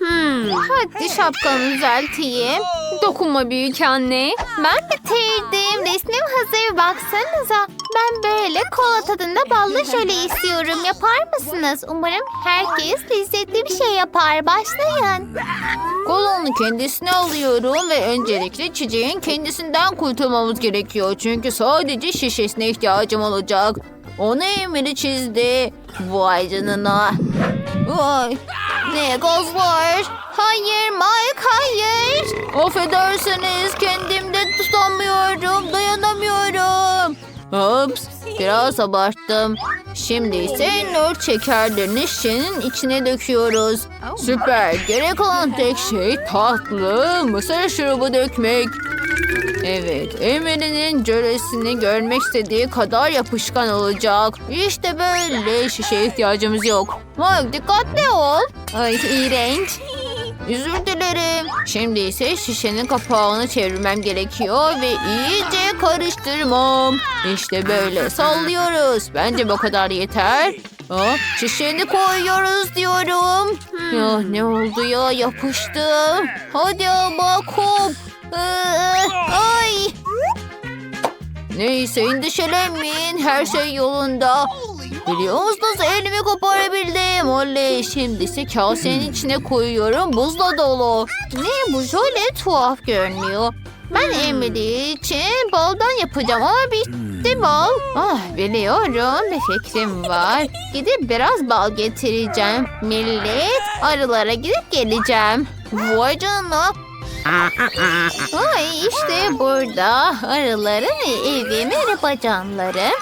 Hmm, hadi şapkanı düzelteyim. Dokunma büyük anne. Ben bitirdim. Resmim hazır baksanıza. Ben böyle kola tadında ballı jöle istiyorum. Yapar mısınız? Umarım herkes lezzetli bir şey yapar. Başlayın. Kolanın kendisini alıyorum ve öncelikle çiçeğin kendisinden kurtulmamız gerekiyor. Çünkü sadece şişesine ihtiyacım olacak. Onu Emily çizdi. Vay canına. Vay. Ne gaz var? Hayır Mike hayır. Affedersiniz kendimde tutamıyorum. Dayanamıyorum. Ups. Biraz abarttım. Şimdi ise nört şekerlerini şişenin içine döküyoruz. Süper. Gerek olan tek şey tatlı mısır şurubu dökmek. Evet, Emily'nin cöresini görmek istediği kadar yapışkan olacak. İşte böyle şişeye ihtiyacımız yok. Mike dikkatli ol. Ay iğrenç. Özür dilerim. Şimdi ise şişenin kapağını çevirmem gerekiyor ve iyice karıştırmam. İşte böyle sallıyoruz. Bence bu kadar yeter. Aa, şişeni koyuyoruz diyorum. Ya ne oldu ya yapıştı. Hadi ama kop. Ee, ay. Neyse endişelenmeyin. Her şey yolunda. Biliyor musunuz elimi koparabildim. Oley şimdi ise kasenin içine koyuyorum. Buzla dolu. Ne bu şöyle tuhaf görünüyor. Ben Emily için baldan yapacağım ama bitti bal. Ah biliyorum bir fikrim var. Gidip biraz bal getireceğim. Millet arılara gidip geleceğim. Vay canına. Ay işte burada arıların evi merhaba canlarım.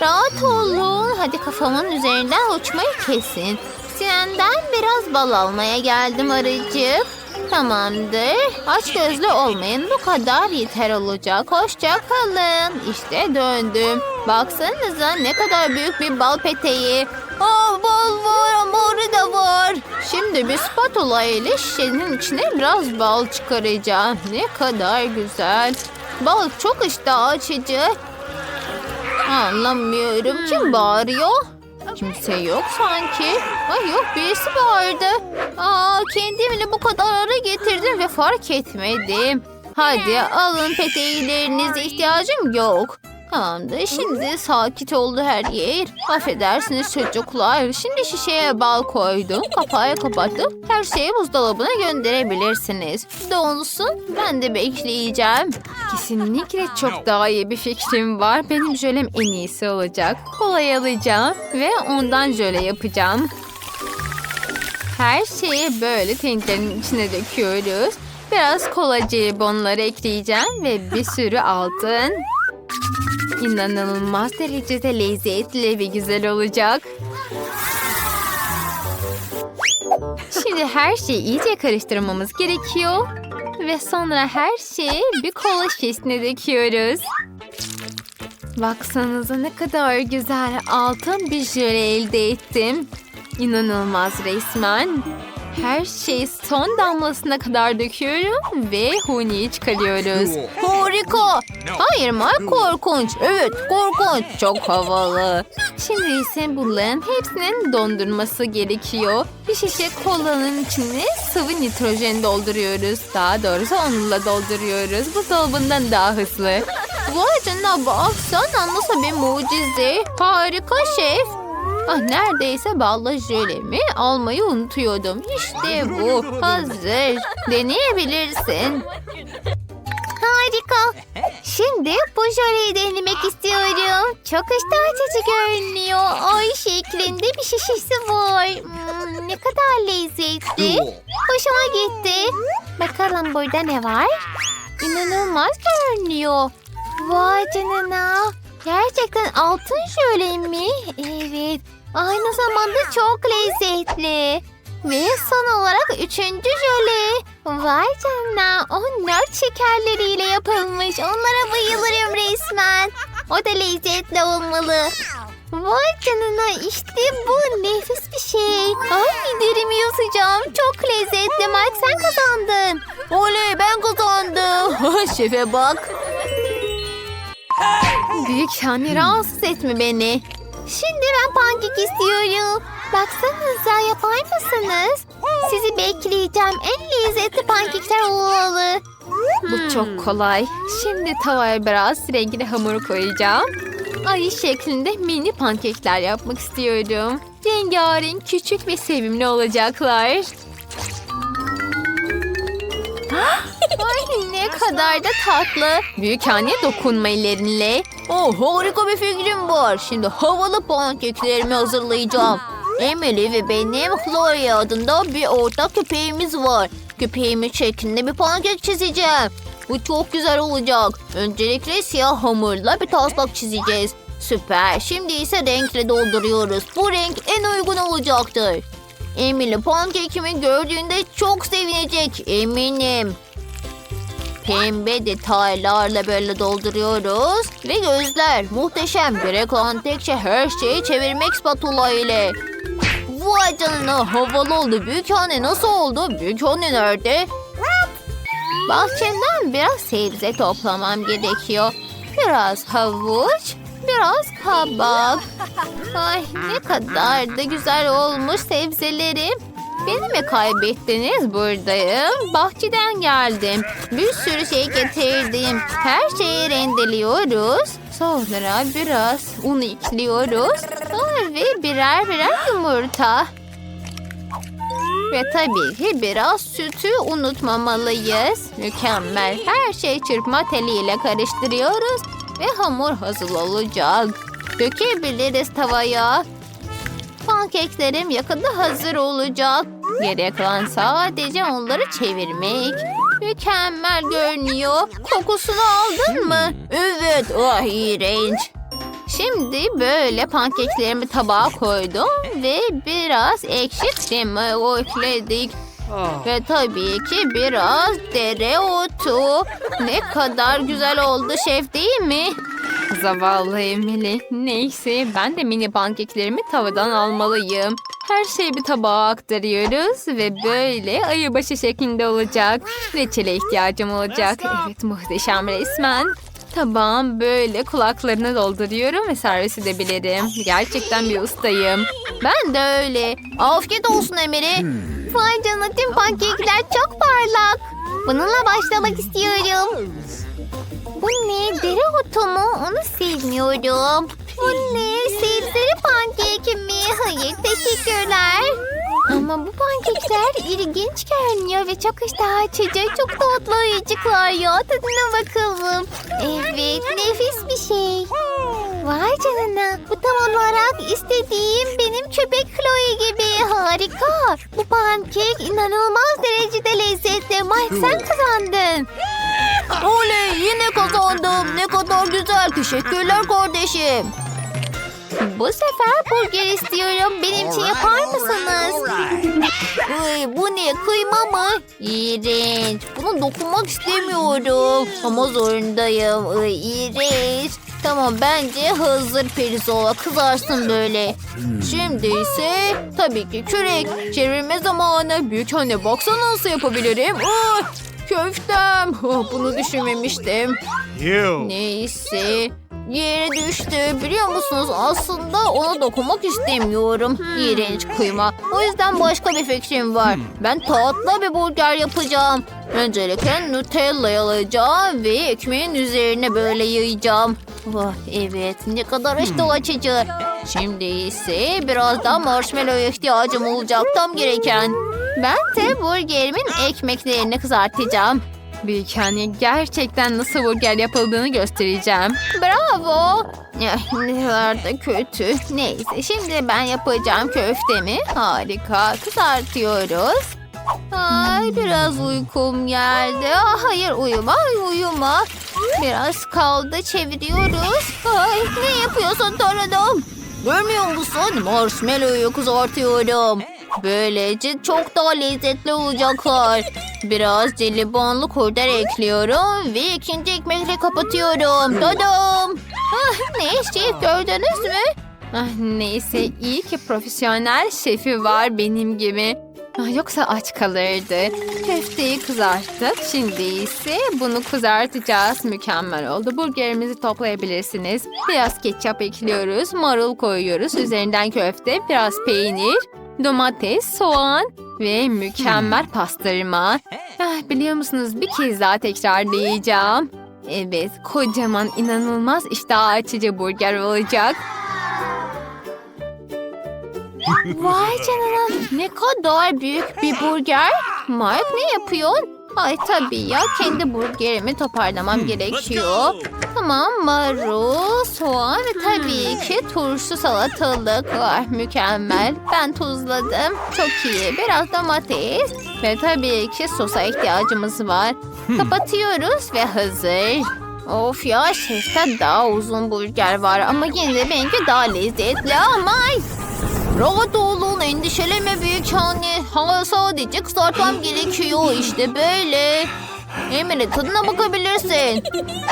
Rahat olun. Hadi kafamın üzerinden uçmayı kesin. Senden biraz bal almaya geldim arıcık. Tamamdır. Aç gözlü olmayın. Bu kadar yeter olacak. Hoşça kalın. İşte döndüm. Baksanıza ne kadar büyük bir bal peteği. Aa, bal var ama arı da var. Şimdi bir spatula ile şişenin içine biraz bal çıkaracağım. Ne kadar güzel. Bal çok iştah açıcı. Anlamıyorum. Kim bağırıyor? Kimse yok sanki. Ay yok birisi bağırdı. Aa, kendimle bu kadar ara getirdim ve fark etmedim. Hadi alın peteğilerinize ihtiyacım yok. Tamamdır. Şimdi sakin oldu her yer. Affedersiniz çocuklar. Şimdi şişeye bal koydum. Kapağı kapattım. Her şeyi buzdolabına gönderebilirsiniz. Donsun. Ben de bekleyeceğim. Kesinlikle çok daha iyi bir fikrim var. Benim jölem en iyisi olacak. Kolay alacağım ve ondan jöle yapacağım. Her şeyi böyle tencerenin içine döküyoruz. Biraz kola bonları ekleyeceğim ve bir sürü altın. İnanılmaz derecede lezzetli ve güzel olacak. Şimdi her şeyi iyice karıştırmamız gerekiyor. Ve sonra her şeyi bir kola şişesine döküyoruz. Baksanıza ne kadar güzel altın bir jöle elde ettim. İnanılmaz resmen. Her şeyi son damlasına kadar döküyorum ve huniyi çıkarıyoruz. Harika. Hayır Mark korkunç. Evet korkunç. Çok havalı. Şimdi ise bunların hepsinin dondurması gerekiyor. Bir şişe kolanın içine sıvı nitrojen dolduruyoruz. Daha doğrusu onunla dolduruyoruz. Buzdolabından daha hızlı. Vay canına bak sen nasıl bir mucize. Harika şef. Ah neredeyse ballı jölemi almayı unutuyordum. İşte bu. Hazır. Deneyebilirsin. Harika. Şimdi bu jöleyi denemek istiyorum. Çok iştah açıcı görünüyor. Ay şeklinde bir şişesi var. Hmm, ne kadar lezzetli. Hoşuma gitti. Bakalım burada ne var? İnanılmaz görünüyor. Vay canına. Gerçekten altın jöle mi? Evet. Aynı zamanda çok lezzetli. Ve son olarak üçüncü jöle. Vay canına. O nört şekerleriyle yapılmış. Onlara bayılırım resmen. O da lezzetli olmalı. Vay canına işte bu nefis bir şey. Ay derimi yutacağım. Çok lezzetli. Mark sen kazandın. Oley ben kazandım. Şefe bak. Büyük anne rahatsız etme beni. Şimdi ben pankek istiyorum. Baksanıza yapar mısınız? Sizi bekleyeceğim. En lezzetli pankekler olmalı. Bu çok kolay. Şimdi tavaya biraz renkli hamur koyacağım. Ay şeklinde mini pankekler yapmak istiyorum. Rengarenk, küçük ve sevimli olacaklar. Ay ne kadar da tatlı. Büyük anne dokunma ellerinle. Oh harika bir fikrim var. Şimdi havalı pankeklerimi hazırlayacağım. Emily ve benim Chloe adında bir ortak köpeğimiz var. Köpeğimin şeklinde bir pankek çizeceğim. Bu çok güzel olacak. Öncelikle siyah hamurla bir taslak çizeceğiz. Süper. Şimdi ise renkle dolduruyoruz. Bu renk en uygun olacaktır. Emily pankekimi gördüğünde çok sevinecek eminim. Pembe detaylarla böyle dolduruyoruz. Ve gözler muhteşem. Gerek kalan tek şey her şeyi çevirmek spatula ile. Vay canına havalı oldu. Büyük anne nasıl oldu? Büyük anne nerede? Bahçemden biraz sebze toplamam gerekiyor. Biraz havuç, biraz kabak. Ay ne kadar da güzel olmuş sebzelerim. Beni mi kaybettiniz buradayım? Bahçeden geldim. Bir sürü şey getirdim. Her şeyi rendeliyoruz. Sonra biraz un ekliyoruz. Aa, ve birer birer yumurta. Ve tabii ki biraz sütü unutmamalıyız. Mükemmel. Her şey çırpma teliyle karıştırıyoruz. Ve hamur hazır olacak. Dökebiliriz tavaya. Pankeklerim yakında hazır olacak. Gerek kalan sadece onları çevirmek. Mükemmel görünüyor. Kokusunu aldın mı? Evet. Ah iğrenç. Şimdi böyle pankeklerimi tabağa koydum ve biraz ekşi krema ekledik. Ve tabii ki biraz dereotu. Ne kadar güzel oldu şef değil mi? Zavallı Emily. Neyse ben de mini pankeklerimi tavadan almalıyım. Her şeyi bir tabağa aktarıyoruz ve böyle ayıbaşı şeklinde olacak. Reçele ihtiyacım olacak. Evet muhteşem resmen. Tabağım böyle kulaklarını dolduruyorum ve servis edebilirim. Gerçekten bir ustayım. Ben de öyle. Afiyet olsun Emily. Vay canına tüm pankekler çok parlak. Bununla başlamak istiyorum. Bu ne? Dereotu mu? Onu sevmiyorum. Bu ne? Sebzeli pankek mi? Hayır teşekkürler. Ama bu pankekler ilginç görünüyor ve çok iştah açıcı. Çok tatlı ayıcıklar ya. Tadına bakalım. Evet nefis bir şey. Vay canına. Bu tam olarak istediğim benim köpek Chloe gibi. Harika. Bu pankek inanılmaz derecede lezzetli. Mike sen kazandın. Oley yine kazandım. Ne kadar güzel. Teşekkürler kardeşim. Bu sefer burger istiyorum. Benim için yapar mısınız? Ay, bu ne kıyma mı? İğrenç. Buna dokunmak istemiyorum. Ama zorundayım. Ay, iğrenç. Tamam bence hazır pirzola kızarsın böyle. Şimdi ise tabii ki kürek. Çevirme zamanı. Büyük anne baksana nasıl yapabilirim. Ay, köftem. Oh, bunu düşünmemiştim. Neyse. Yere düştü. Biliyor musunuz aslında ona dokunmak istemiyorum. İğrenç kıyma. O yüzden başka bir fikrim var. Ben tatlı bir burger yapacağım. Öncelikle Nutella alacağım ve ekmeğin üzerine böyle yayacağım. Oh, evet ne kadar iştah açıcı. Şimdi ise biraz daha marshmallow ihtiyacım olacak tam gereken. Ben de burgerimin ekmeklerini kızartacağım. Büyük anne gerçekten nasıl burger yapıldığını göstereceğim. Bravo. Eh, ne kadar da kötü. Neyse şimdi ben yapacağım köftemi. Harika. Kızartıyoruz. Ay biraz uykum geldi. Ah, hayır uyuma uyuma. Biraz kaldı çeviriyoruz. Ay ne yapıyorsun torunum? Görmüyor musun? Marshmallow'u kızartıyorum. Böylece çok daha lezzetli olacaklar. Biraz jelibonlu kurder ekliyorum ve ikinci ekmekle kapatıyorum. Dadam. Ah, ne şef gördünüz mü? Ah, neyse iyi ki profesyonel şefi var benim gibi. Ah, Yoksa aç kalırdı. Köfteyi kızarttık. Şimdi ise bunu kızartacağız. Mükemmel oldu. Burgerimizi toplayabilirsiniz. Biraz ketçap ekliyoruz. Marul koyuyoruz. Üzerinden köfte, biraz peynir, domates, soğan ve mükemmel pastırma. Ah, biliyor musunuz bir kez daha tekrarlayacağım. Evet, kocaman inanılmaz iştah açıcı burger olacak. Vay canına ne kadar büyük bir burger. Mark ne yapıyorsun? Ay tabii ya kendi burgerimi toparlamam gerekiyor. Tamam marul, soğan ve tabii ki turşu salatalık. Ah, mükemmel. Ben tuzladım. Çok iyi. Biraz domates ve tabii ki sosa ihtiyacımız var. Kapatıyoruz ve hazır. Of ya şefte daha uzun burger var ama yine de benimki daha lezzetli ama Rahat olun, endişeleme büyük anne. Ha, sadece kızartmam gerekiyor işte böyle. Emine tadına bakabilirsin.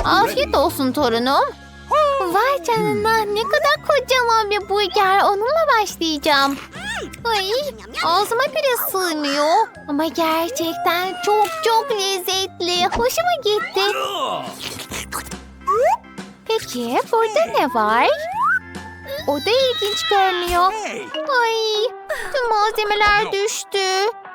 Afiyet olsun torunum. Vay canına ne kadar kocaman bir burger. Onunla başlayacağım. Ay ağzıma bile sığmıyor. Ama gerçekten çok çok lezzetli. Hoşuma gitti. Peki burada ne var? O da ilginç görünüyor. Ay, tüm malzemeler düştü.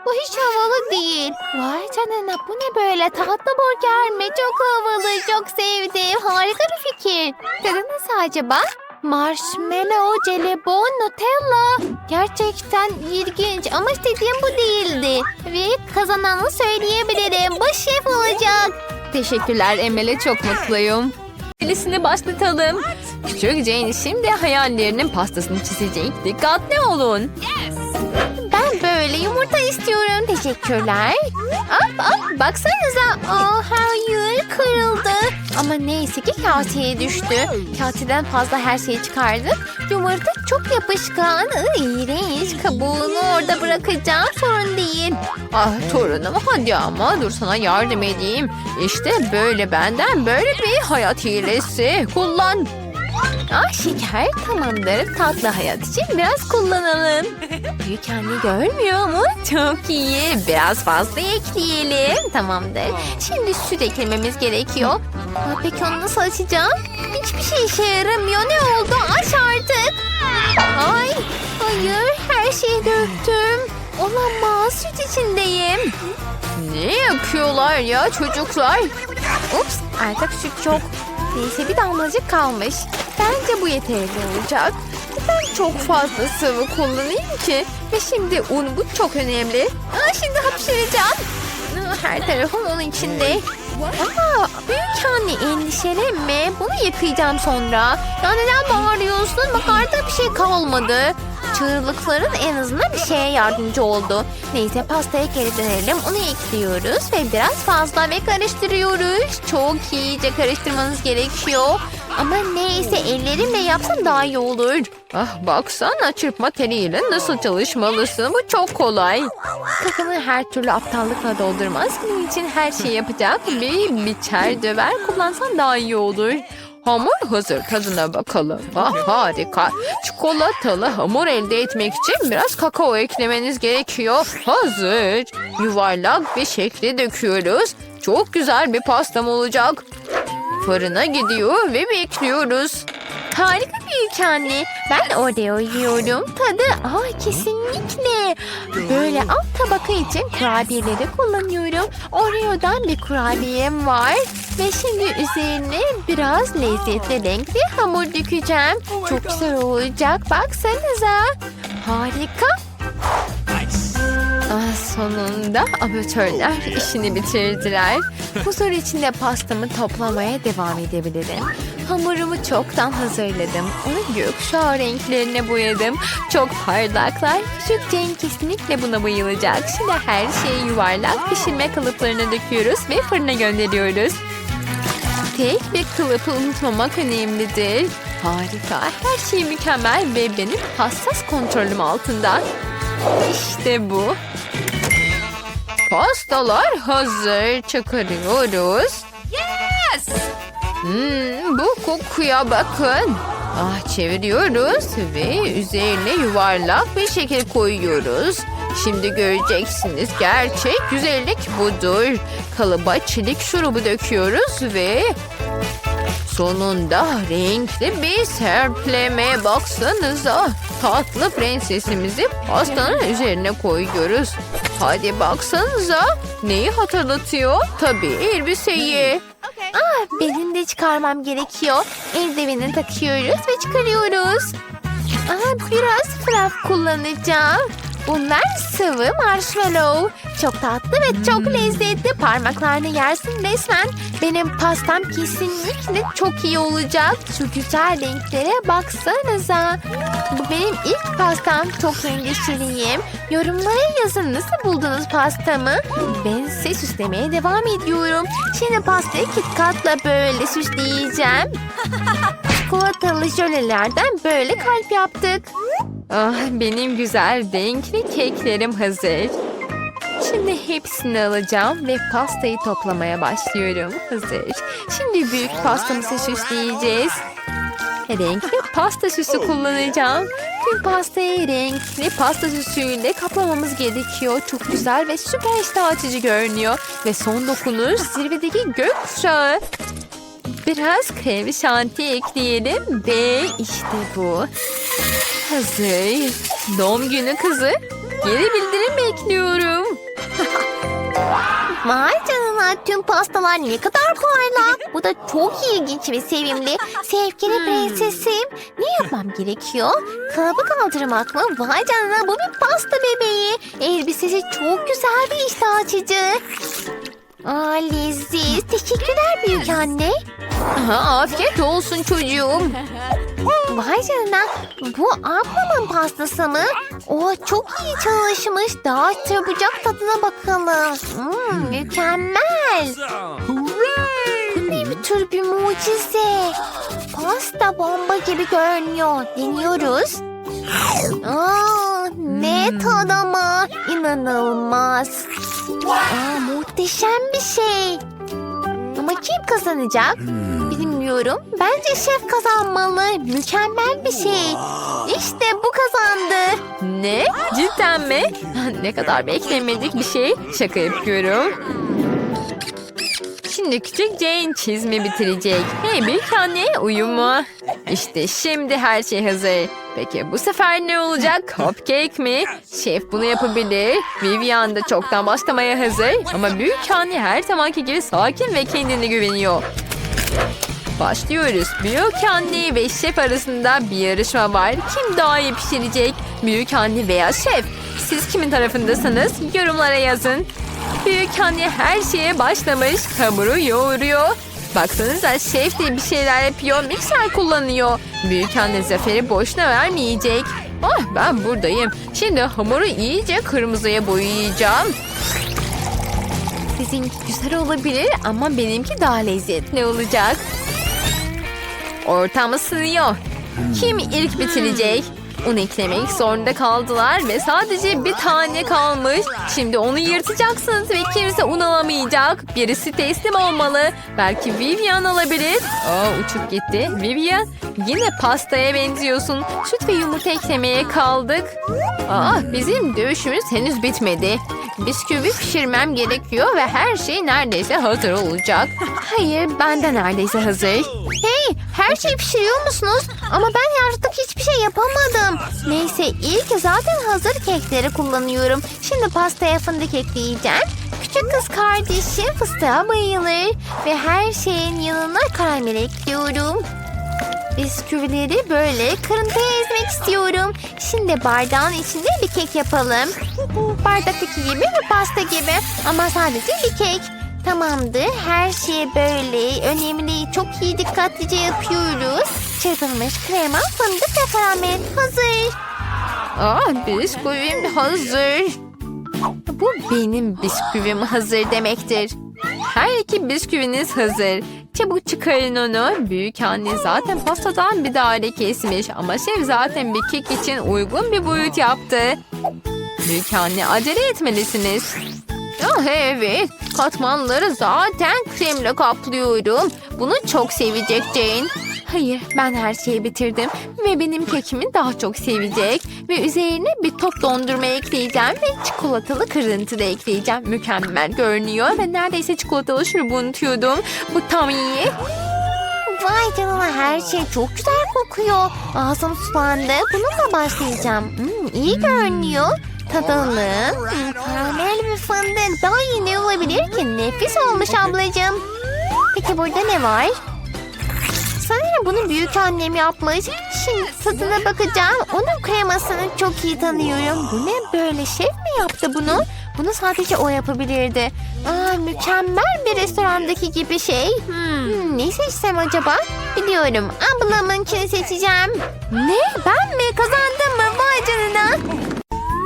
Bu hiç havalı değil. Vay canına bu ne böyle tatlı burger mi? Çok havalı, çok sevdim. Harika bir fikir. Tadı nasıl acaba? Marshmallow, jelibon, Nutella. Gerçekten ilginç ama istediğim bu değildi. Ve kazananı söyleyebilirim. Bu şef olacak. Teşekkürler Emel'e çok mutluyum. Birisini başlatalım. Küçük Jane şimdi hayallerinin pastasını çizecek. Dikkatli olun. Ben böyle yumurta istiyorum. Teşekkürler. Ap ap baksanıza. Aa, hayır kırıldı. Ama neyse ki kaseye düştü. Kaseden fazla her şeyi çıkardık. Yumurta çok yapışkan. İğrenç. Kabuğunu orada bırakacağım. Sorun değil. Ah torunum hadi ama dur sana yardım edeyim. İşte böyle benden böyle bir hayat hilesi. Kullan. Ah şeker tamamdır. Tatlı hayat için biraz kullanalım. Büyük anne görmüyor mu? Çok iyi. Biraz fazla ekleyelim. Tamamdır. Şimdi süt eklememiz gerekiyor. Aa, peki onu nasıl açacağım? Hiçbir şey işe yaramıyor. Ne oldu? Aç artık. Ay, hayır. Her şeyi döktüm. Olamaz. Süt içindeyim. Ne yapıyorlar ya çocuklar? Ups artık süt çok. Neyse bir damlacık kalmış. Bence bu yeterli olacak. Ben çok fazla sıvı kullanayım ki. Ve şimdi un bu çok önemli. Aa, şimdi hapşıracağım. Her tarafım onun içinde. Aa, büyük anne endişelenme. Bunu yıkayacağım sonra. Ya neden bağırıyorsun? Bak artık bir şey kalmadı. Çığlıkların en azından bir şeye yardımcı oldu. Neyse pastaya geri dönelim. Onu ekliyoruz ve biraz fazla ve karıştırıyoruz. Çok iyice karıştırmanız gerekiyor. Ama neyse ellerimle yapsam daha iyi olur. Ah baksana çırpma teliyle nasıl çalışmalısın. Bu çok kolay. Kafanı her türlü aptallıkla doldurmaz. Bunun için her şeyi yapacak bir biçer döver kullansan daha iyi olur. Hamur hazır tadına bakalım. Ah harika. Çikolatalı hamur elde etmek için biraz kakao eklemeniz gerekiyor. Hazır. Yuvarlak bir şekli döküyoruz. Çok güzel bir pastam olacak. Fırına gidiyor ve bekliyoruz. Harika büyük anne. Ben Oreo yiyorum. Tadı aa kesinlikle. Böyle alt tabaka için kurabiyeleri kullanıyorum. Oreo'dan bir kurabiyem var. Ve şimdi üzerine biraz lezzetli renkli hamur dökeceğim. Çok güzel olacak. Baksanıza. Harika. Ah, sonunda amatörler işini bitirdiler. Huzur içinde pastamı toplamaya devam edebilirim. Hamurumu çoktan hazırladım. Onu gökkuşağı renklerine boyadım. Çok parlaklar. Küçük Jane kesinlikle buna bayılacak. Şimdi her şeyi yuvarlak pişirme kalıplarına döküyoruz ve fırına gönderiyoruz. Tek bir kılıfı unutmamak önemlidir. Harika. Her şey mükemmel ve benim hassas kontrolüm altında. İşte bu. Pastalar hazır. Çıkarıyoruz. Yes! Hmm, bu kokuya bakın. Ah çeviriyoruz ve üzerine yuvarlak bir şekil koyuyoruz. Şimdi göreceksiniz. Gerçek güzellik budur. Kalıba çelik şurubu döküyoruz ve sonunda renkli bir serpleme baksanıza. Tatlı prensesimizi pastanın üzerine koyuyoruz. Hadi baksanıza. Neyi hatırlatıyor? Tabii elbiseyi. Benim de çıkarmam gerekiyor. Eldiveni takıyoruz ve çıkarıyoruz. Aa, biraz fluff kullanacağım. Bunlar sıvı marshmallow. Çok tatlı ve çok lezzetli. Parmaklarını yersin resmen. Benim pastam kesinlikle çok iyi olacak. Şu güzel renklere baksanıza. Bu benim ilk pastam. Çok endişeliyim. Yorumlara yazın nasıl buldunuz pastamı? Ben size süslemeye devam ediyorum. Şimdi pastayı KitKat'la böyle süsleyeceğim. Çikolatalı jölelerden böyle kalp yaptık. Ah, benim güzel renkli keklerim hazır. Şimdi hepsini alacağım ve pastayı toplamaya başlıyorum. Hazır. Şimdi büyük pastamızı süsleyeceğiz. Renkli pasta süsü kullanacağım. Tüm pastayı renkli pasta süsüyle kaplamamız gerekiyor. Çok güzel ve süper iştah açıcı görünüyor. Ve son dokunuş zirvedeki gökkuşağı. Biraz krem şanti ekleyelim ve işte bu. Hazır. Doğum günü kızı. Geri bildirim bekliyorum. Vay canına tüm pastalar ne kadar kolaylar. Bu da çok ilginç ve sevimli. Sevgili prensesim ne yapmam gerekiyor? Kalıbı kaldırmak mı? Vay canına bu bir pasta bebeği. Elbisesi çok güzel bir iştah açıcı. Aa leziz. Teşekkürler büyük anne. Aha, afiyet olsun çocuğum. Vay canına bu ablamın pastası mı? O çok iyi çalışmış. Daha çabucak tadına bakalım. Hmm, mükemmel. Bu ne bir tür bir mucize. Pasta bomba gibi görünüyor. Deniyoruz. Aa, ne tad ama. İnanılmaz. Aa, muhteşem bir şey. Ama kim kazanacak? Bilmiyorum. Bence şef kazanmalı. Mükemmel bir şey. İşte bu kazandı. Ne? Cidden mi? Ne kadar beklemedik bir şey. Şaka yapıyorum. Şimdi küçük Jane çizimi bitirecek. Hey büyük anne uyuma. İşte şimdi her şey hazır. Peki bu sefer ne olacak? Cupcake mi? Şef bunu yapabilir. Vivian da çoktan başlamaya hazır. Ama büyük anne her zamanki gibi sakin ve kendine güveniyor. Başlıyoruz. Büyük anne ve şef arasında bir yarışma var. Kim daha iyi pişirecek? Büyük anne veya şef? Siz kimin tarafındasınız? Yorumlara yazın. Büyük anne her şeye başlamış. Hamuru yoğuruyor. Baksanıza şef de bir şeyler yapıyor. Mikser kullanıyor. Büyük anne zaferi boşuna vermeyecek. Ah ben buradayım. Şimdi hamuru iyice kırmızıya boyayacağım. Sizinki güzel olabilir ama benimki daha lezzetli olacak. Ortam ısınıyor. Kim ilk bitirecek? Un eklemek zorunda kaldılar ve sadece bir tane kalmış. Şimdi onu yırtacaksınız ve kimse un alamayacak. Birisi teslim olmalı. Belki Vivian alabilir. Aa uçup gitti. Vivian yine pastaya benziyorsun. Süt ve yumurta eklemeye kaldık. Aa bizim dövüşümüz henüz bitmedi. Bisküvi pişirmem gerekiyor ve her şey neredeyse hazır olacak. Hayır ben de neredeyse hazır. Hey, her şeyi pişiriyor musunuz? Ama ben artık hiçbir şey yapamadım. Neyse, ilk zaten hazır kekleri kullanıyorum. Şimdi pastaya fındık ekleyeceğim. Küçük kız kardeşim fıstığa bayılır. Ve her şeyin yanına karamel ekliyorum. Bisküvileri böyle kırıntıya ezmek istiyorum. Şimdi bardağın içinde bir kek yapalım. Bardaktaki gibi ve pasta gibi ama sadece bir kek. Tamamdır. Her şeyi böyle önemli, çok iyi dikkatlice yapıyoruz. Çırpılmış krema, fındık ve karamel hazır. Aa bisküvim hazır. Bu benim bisküvim hazır demektir. Her iki bisküviniz hazır. Çabuk çıkarın onu. Büyük anne zaten pastadan bir daire kesmiş ama şef zaten bir kek için uygun bir boyut yaptı. Büyük anne acele etmelisiniz. Ah evet, katmanları zaten kremle kaplıyorum. Bunu çok sevecek Jane. Hayır, ben her şeyi bitirdim ve benim kekimi daha çok sevecek. Ve üzerine bir top dondurma ekleyeceğim ve çikolatalı kırıntı da ekleyeceğim. Mükemmel görünüyor ve neredeyse çikolatalı şurubu unutuyordum. Bu tam iyi. Vay canına her şey çok güzel kokuyor. Ağzım sulandı. Bununla başlayacağım. Hmm, iyi görünüyor. Tadalım. Hmm, karamel ve fındık. Daha iyi ne olabilir ki? Nefis olmuş ablacığım. Peki burada ne var? Sanırım bunu büyük annem yapmış. Şimdi tadına bakacağım. Onun kremasını çok iyi tanıyorum. Bu ne böyle? Şef mi yaptı bunu? Bunu sadece o yapabilirdi. Aa, mükemmel bir restorandaki gibi şey. Hmm, ne seçsem acaba? Biliyorum. Ablamınkini seçeceğim. Ne? Ben mi? Kazandım mı? Vay canına.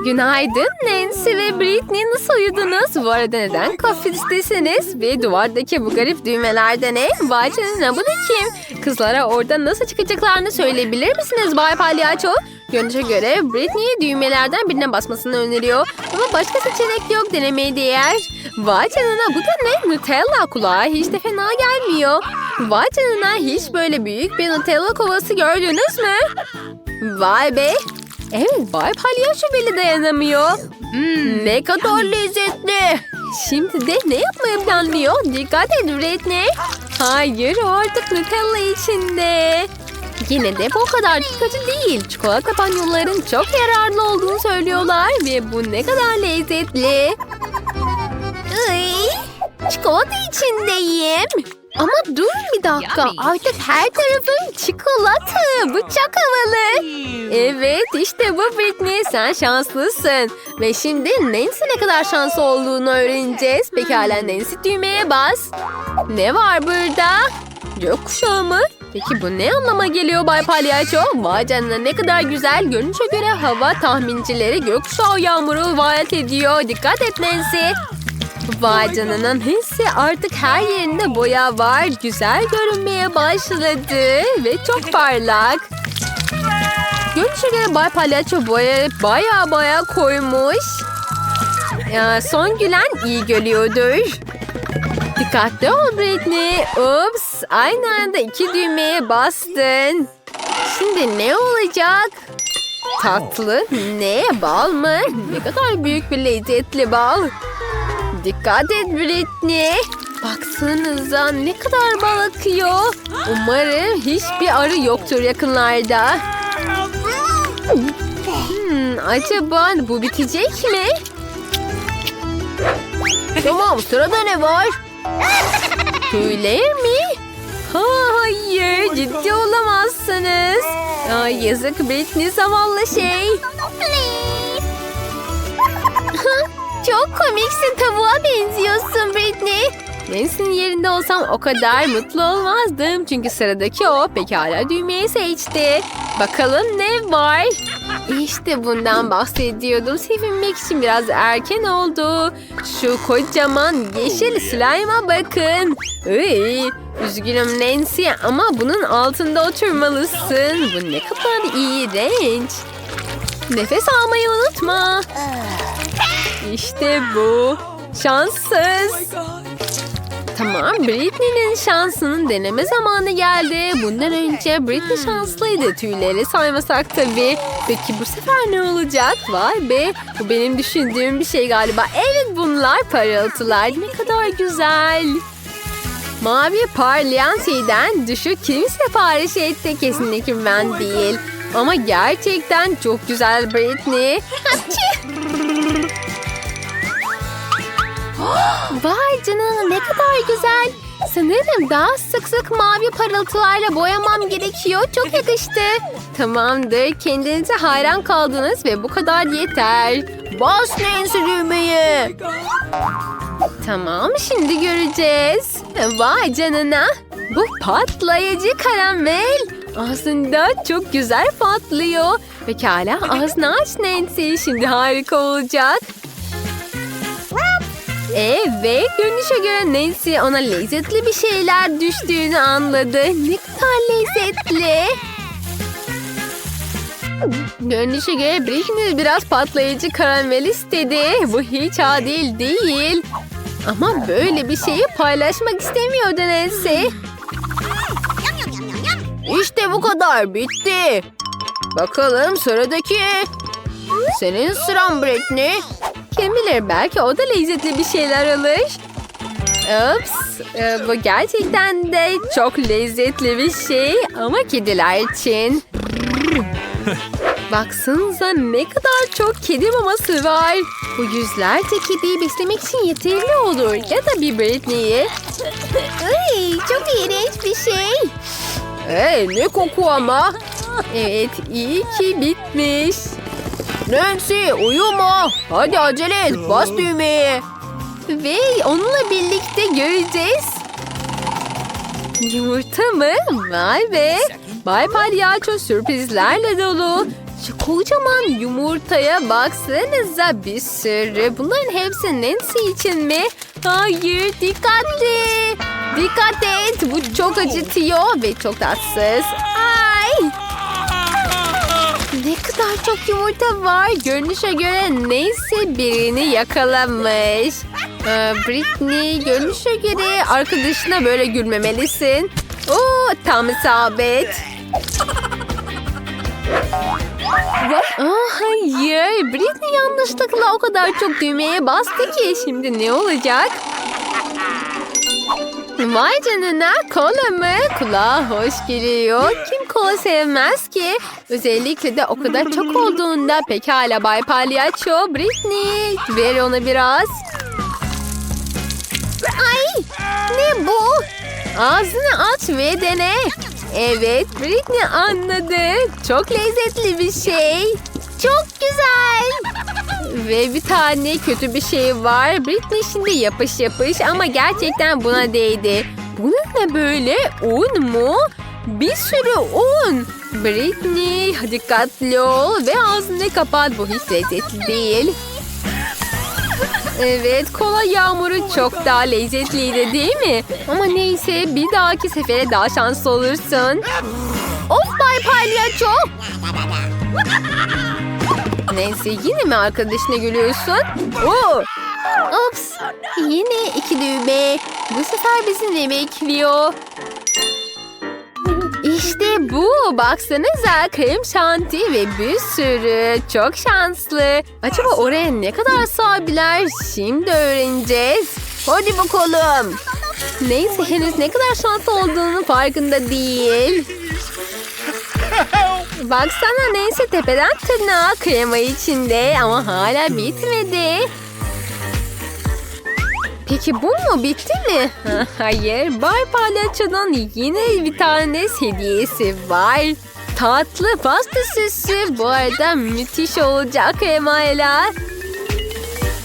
Günaydın Nancy ve Britney nasıl uyudunuz? Bu arada neden kafestesiniz? Ve duvardaki bu garip düğmeler de ne? Vay canına bu da kim? Kızlara oradan nasıl çıkacaklarını söyleyebilir misiniz Bay Palyaço? Görünüşe göre Britney düğmelerden birine basmasını öneriyor. Ama başka seçenek yok denemeye değer. Vay bu da ne? Nutella kulağa hiç de fena gelmiyor. Vay hiç böyle büyük bir Nutella kovası gördünüz mü? Vay be. Evet Bay Palyaço bile dayanamıyor. Hmm, ne kadar lezzetli. Şimdi de ne yapmayı planlıyor? Dikkat et Britney. Hayır artık Nutella içinde. Yine de bu kadar kötü değil. Çikolata banyolların çok yararlı olduğunu söylüyorlar. Ve bu ne kadar lezzetli. Ay, çikolata içindeyim. Ama dur bir dakika. Artık her tarafım çikolata. Bu çok havalı. Evet işte bu Britney. Sen şanslısın. Ve şimdi Nancy ne kadar şanslı olduğunu öğreneceğiz. Pekala Nancy düğmeye bas. Ne var burada? Gökkuşağı mı? Peki bu ne anlama geliyor Bay Palyaço? Vay canına ne kadar güzel. Görünüşe göre hava tahmincileri gökkuşağı yağmuru vaat ediyor. Dikkat et Nancy. Vay canına hissi artık her yerinde boya var. Güzel görünmeye başladı ve çok parlak. Görünüşe göre Bay Palyaço boya baya baya koymuş. Ya, son gülen iyi görüyordur. Dikkatli ol Britney. Ups, aynı anda iki düğmeye bastın. Şimdi ne olacak? Tatlı ne? Bal mı? Ne kadar büyük bir lezzetli bal. Dikkat et Britney. Baksanıza ne kadar bal akıyor. Umarım hiçbir arı yoktur yakınlarda. Hmm, acaba bu bitecek mi? Tamam sırada ne var? Tüyler mi? Ha, hayır ciddi olamazsınız. Ay, yazık Britney zavallı şey. Çok komiksin. Tavuğa benziyorsun Britney. Nancy'nin yerinde olsam o kadar mutlu olmazdım. Çünkü sıradaki o pekala düğmeyi seçti. Bakalım ne var? İşte bundan bahsediyordum. Sevinmek için biraz erken oldu. Şu kocaman yeşil slime'a bakın. Iy, üzgünüm Nancy ama bunun altında oturmalısın. Bu ne kadar iğrenç. Nefes almayı unutma. İşte bu. Şanssız. Tamam, Britney'nin şansının deneme zamanı geldi. Bundan önce Britney şanslıydı. Tüyleri saymasak tabii. Peki bu sefer ne olacak? Vay be, bu benim düşündüğüm bir şey galiba. Evet bunlar parıltılar. Ne kadar güzel. Mavi parlayan şeyden düşük kim sipariş etti? Kesinlikle ben değil. Ama gerçekten çok güzel Britney. Vay canına ne kadar güzel. Sanırım daha sık sık mavi parıltılarla boyamam gerekiyor. Çok yakıştı. Tamamdır. Kendinize hayran kaldınız ve bu kadar yeter. Bas Nancy düğmeyi. Tamam şimdi göreceğiz. Vay canına. Bu patlayıcı karamel. Aslında çok güzel patlıyor. Pekala ağzını aç Nancy. Şimdi harika olacak. Evet, görünüşe göre Nancy ona lezzetli bir şeyler düştüğünü anladı. Ne kadar lezzetli. Görünüşe göre Britney biraz patlayıcı karamel istedi. Bu hiç adil değil. Ama böyle bir şeyi paylaşmak istemiyordu Nancy. İşte bu kadar bitti. Bakalım sıradaki. Senin sıran Britney. Kim bilir belki o da lezzetli bir şeyler alır. Ups, e, bu gerçekten de çok lezzetli bir şey ama kediler için. Baksanıza ne kadar çok kedi maması var. Bu yüzlerce kediyi beslemek için yeterli olur. Ya da bir Britney'i. Ay, çok iğrenç bir şey. Hey ne koku ama. Evet, iyi ki bitmiş. Nancy uyuma. Hadi acele et bas düğmeye. Ve onunla birlikte göreceğiz. Yumurta mı? Vay be. Bay Palyaço sürprizlerle dolu. Şu kocaman yumurtaya baksanıza bir sürü. Bunların hepsi Nancy için mi? Hayır dikkatli. Dikkat et. Bu çok acıtıyor ve çok tatsız. Ay. Ne kadar çok yumurta var. Görünüşe göre neyse birini yakalamış. Ee, Britney görünüşe göre arkadaşına böyle gülmemelisin. Oo, tam isabet. Aa, hayır. Britney yanlışlıkla o kadar çok düğmeye bastı ki. Şimdi ne olacak? Vay canına kola mı? Kulağa hoş geliyor. Kim kola sevmez ki? Özellikle de o kadar çok olduğunda pekala Bay Palyaço. Britney ver ona biraz. Ay ne bu? Ağzını aç ve dene. Evet Britney anladı. Çok lezzetli bir şey. Çok güzel. Ve bir tane kötü bir şey var. Britney şimdi yapış yapış ama gerçekten buna değdi. Bu ne böyle? Un mu? Bir sürü un. Britney dikkatli ol ve ağzını kapat. Bu hiç lezzetli değil. Evet kola yağmuru çok daha lezzetliydi değil mi? Ama neyse bir dahaki sefere daha şanslı olursun. Of Bay Palyaço! Neyse yine mi arkadaşına gülüyorsun? Oo! Ups! Yine iki düğme. Bu sefer bizi ne bekliyor? İşte bu. Baksanıza krem şanti ve bir sürü. Çok şanslı. Acaba oraya ne kadar sığabilir? Şimdi öğreneceğiz. Hadi bakalım. Neyse henüz ne kadar şanslı olduğunu farkında değil. Baksana neyse tepeden tırnağa krema içinde ama hala bitmedi. Peki bu mu? Bitti mi? Ha, Hayır. Bay Palyaço'nun yine bir tane hediyesi var. Tatlı pasta süsü. Bu arada müthiş olacak kremayla.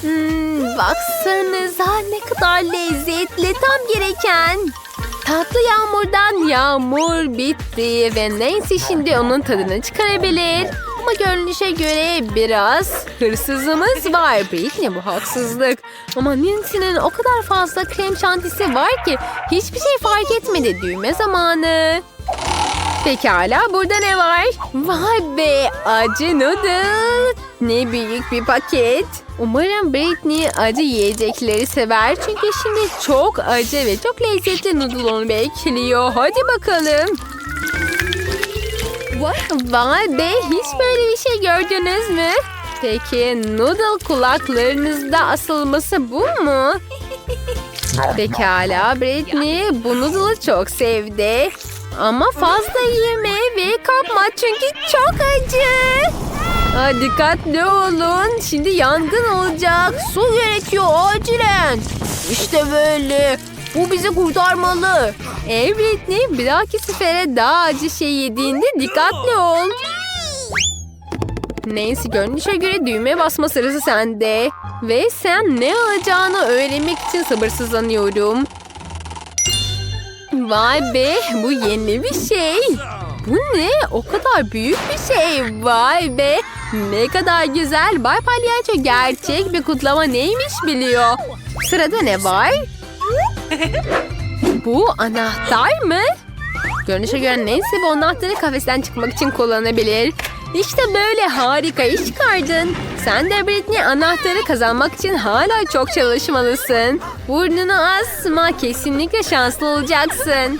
Hmm, baksanıza ne kadar lezzetli. Tam gereken. Tatlı yağmurdan yağmur bitti ve Nancy şimdi onun tadını çıkarabilir. Ama görünüşe göre biraz hırsızımız var. Britney bu haksızlık. Ama Nancy'nin o kadar fazla krem şantisi var ki hiçbir şey fark etmedi. Düğme zamanı. Pekala burada ne var? Vay be acı noodle. Ne büyük bir paket. Umarım Britney acı yiyecekleri sever. Çünkü şimdi çok acı ve çok lezzetli noodle onu bekliyor. Hadi bakalım. Vay be hiç böyle bir şey gördünüz mü? Peki noodle kulaklarınızda asılması bu mu? Pekala Britney bu noodle'ı çok sevdi. Ama fazla yeme ve kapma çünkü çok acı. Ha, dikkatli olun. Şimdi yangın olacak. Su gerekiyor acilen. İşte böyle. Bu bizi kurtarmalı. Ey Britney bir dahaki sefere daha acı şey yediğinde dikkatli ol. Nancy görünüşe göre düğme basma sırası sende. Ve sen ne alacağını öğrenmek için sabırsızlanıyorum. Vay be bu yeni bir şey. Bu ne? O kadar büyük bir şey. Vay be. Ne kadar güzel. Bay Palyaço gerçek bir kutlama neymiş biliyor. Sırada ne var? Bu anahtar mı? Görünüşe göre Nancy bu anahtarı kafesten çıkmak için kullanabilir. İşte böyle harika iş çıkardın. Sen de Britney anahtarı kazanmak için hala çok çalışmalısın. Burnunu asma kesinlikle şanslı olacaksın.